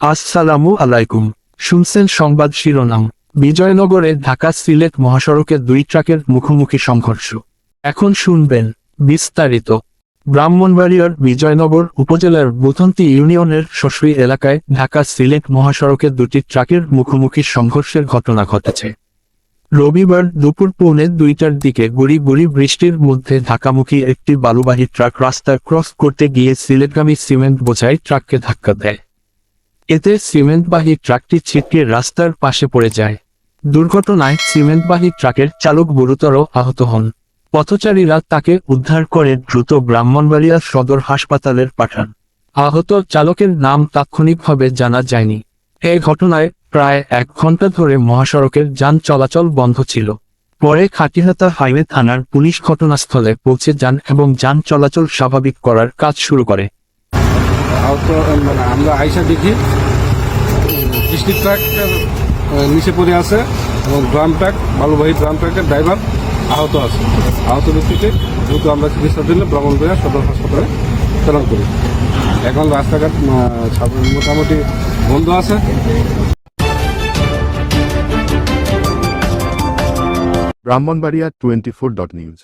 আসসালামু আলাইকুম। শুনছেন সংবাদ শিরোনাম। বিজয়নগরে ঢাকা সিলেট মহাসড়কের দুই ট্রাকের মুখোমুখি সংঘর্ষ। এখন শুনবেন বিস্তারিত। ব্রাহ্মণবাড়িয়ার বিজয়নগর উপজেলার বুথন্তি ইউনিয়নের শশুই এলাকায় ঢাকা সিলেট মহাসড়কের দুটি ট্রাকের মুখোমুখি সংঘর্ষের ঘটনা ঘটেছে। রবিবার দুপুর পৌনে দুইটার দিকে গুড়ি গুড়ি বৃষ্টির মধ্যে ঢাকামুখী একটি বালুবাহী ট্রাক রাস্তা ক্রস করতে গিয়ে সিলেটগামী সিমেন্ট বোঝাই ট্রাককে ধাক্কা দেয়। এতে সিমেন্টবাহী ট্রাকটি ছিটকে রাস্তার পাশে পড়ে যায়। দুর্ঘটনায় সিমেন্টবাহী ট্রাকের চালক গুরুতর আহত হন। পথচারীরা তাকে উদ্ধার করে দ্রুত ব্রাহ্মণবাড়িয়া সদর হাসপাতালের পাঠান। আহত চালকের নাম তাৎক্ষণিকভাবে জানা যায়নি। এ ঘটনায় প্রায় এক ঘণ্টা ধরে মহাসড়কের যান চলাচল বন্ধ ছিল। পরে খাটিহাতা হাইওয়ে থানার পুলিশ ঘটনাস্থলে পৌঁছে যান এবং যান চলাচল স্বাভাবিক করার কাজ শুরু করে। আহত মানে আমরা আইসা দেখি। বৃষ্টির ট্রাকের নিচে পড়ে আছে এবং ড্রাম ট্রাক, বালুবাহী ড্রাম ট্রাকের ড্রাইভার আহত আছে। আহত ব্যক্তিকে দ্রুত আমরা চিকিৎসার জন্য ব্রাহ্মণবাড়িয়া সদর হাসপাতালে প্রেরণ করি। এখন রাস্তাঘাট মোটামুটি বন্ধ আছে। Brahmanbaria twenty four dot news.